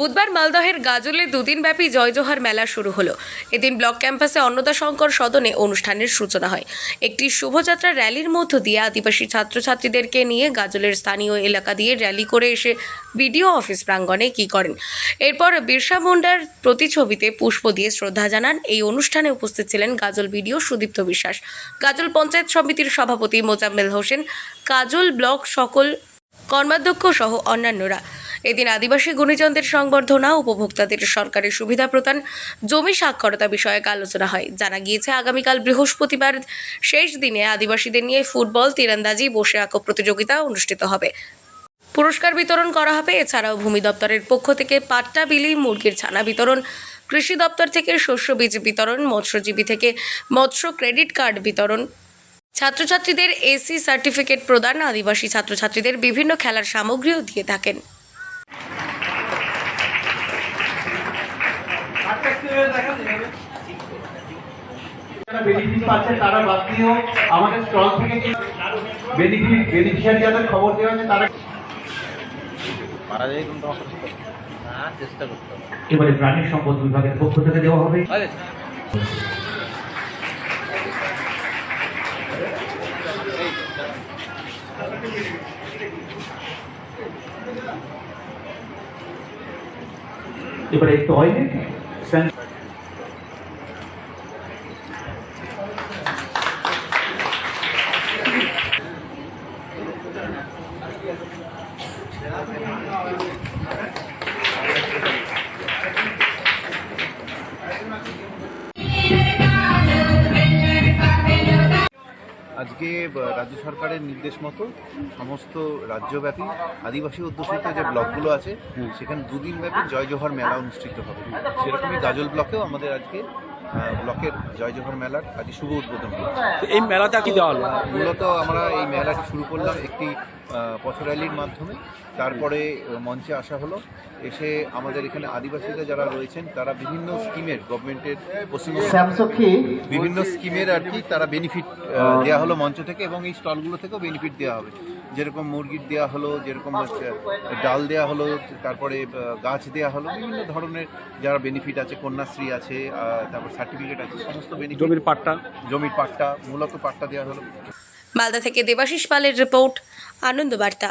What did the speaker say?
বুধবার মালদহের গাজলে দুদিনব্যাপী জয়জোহার মেলা শুরু হলো। এদিন ব্লক ক্যাম্পাসে অন্নদা শঙ্কর সদনে অনুষ্ঠানের সূচনা হয়। একটি শোভাযাত্রা র্যালির মধ্য দিয়ে আদিবাসী ছাত্রছাত্রীদেরকে নিয়ে গাজলের স্থানীয় এলাকা দিয়ে র্যালি করে এসে বিডিও অফিস প্রাঙ্গণে কি করেন। এরপর বিরসা মুন্ডার প্রতিছবিতে পুষ্প দিয়ে শ্রদ্ধা জানান। এই অনুষ্ঠানে উপস্থিত ছিলেন গাজল বিডিও সুদীপ্ত বিশ্বাস, গাজল পঞ্চায়েত সমিতির সভাপতি মোজাম্মেল হোসেন কাজল ব্লক সকল কর্মাধ্যক্ষ সহ অন্যান্যরা। এদিন আদিবাসী গুণীজনদের সংবর্ধনা, উপভোক্তাদের সরকারি সুবিধা প্রদান, জমি সাক্ষরতা বিষয়ক আলোচনা হয়। জানা গিয়েছে, আগামীকাল বৃহস্পতিবার শেষ দিনে আদিবাসীদের নিয়ে ফুটবল, তীরন্দাজি, বসে আঁকো প্রতিযোগিতা অনুষ্ঠিত হবে। পুরস্কার বিতরণ করা হবে। এছাড়াও ভূমি দপ্তরের পক্ষ থেকে পাট্টা, বিলি, মুরগির ছানা বিতরণ, কৃষি দপ্তর থেকে শস্য বীজ বিতরণ, মৎস্যজীবী থেকে মৎস্য ক্রেডিট কার্ড বিতরণ। ছাত্রছাত্রীদের এসি সার্টিফিকেট প্রদান, আদিবাসী ছাত্রছাত্রীদের বিভিন্ন খেলার সামগ্রীও দিয়ে থাকেন। এবারে প্রাণী সম্পদ বিভাগের পক্ষ থেকে দেওয়া হবে। এবারে টয়লেট Sen Thank you. আজকে রাজ্য সরকারের নির্দেশ মতো সমস্ত রাজ্যব্যাপী আদিবাসী অধ্যুষিত যে ব্লকগুলো আছে সেখানে দুদিন ব্যাপী জয় জোহর মেলা অনুষ্ঠিত হবে। সেরকমই গাজল ব্লকেও আমাদের আজকে ব্লকের জয় জোহর মেলার আজকে শুভ উদ্বোধন হচ্ছে এই মেলাটা কি দেওয়া হলো? মূলত আমরা এই মেলাটি শুরু করলাম একটি আহ, পথ র্যালির মাধ্যমে। তারপরে মঞ্চে আসা হলো। এসে আমাদের এখানে আদিবাসীরা যারা রয়েছেন তারা বিভিন্ন স্কিমের গভর্নমেন্টের পশ্চিমবঙ্গ বিভিন্ন স্কিমের আর কি তারা বেনিফিট দেওয়া হলো মঞ্চ থেকে এবং এই স্টলগুলো থেকেও বেনিফিট দেওয়া হবে। যেরকম মুরগির দেওয়া হলো যেরকম হচ্ছে ডাল দেওয়া হলো তারপরে গাছ দেওয়া হলো বিভিন্ন ধরনের যারা বেনিফিট আছে কন্যাশ্রী আছে তারপর সার্টিফিকেট আছে সমস্ত বেনিফিট জমির পাট্টা। জমির পাট্টা মূলত পাট্টা দেওয়া হলো। মালদা থেকে দেবাশিস পালের রিপোর্ট আনন্দ বার্তা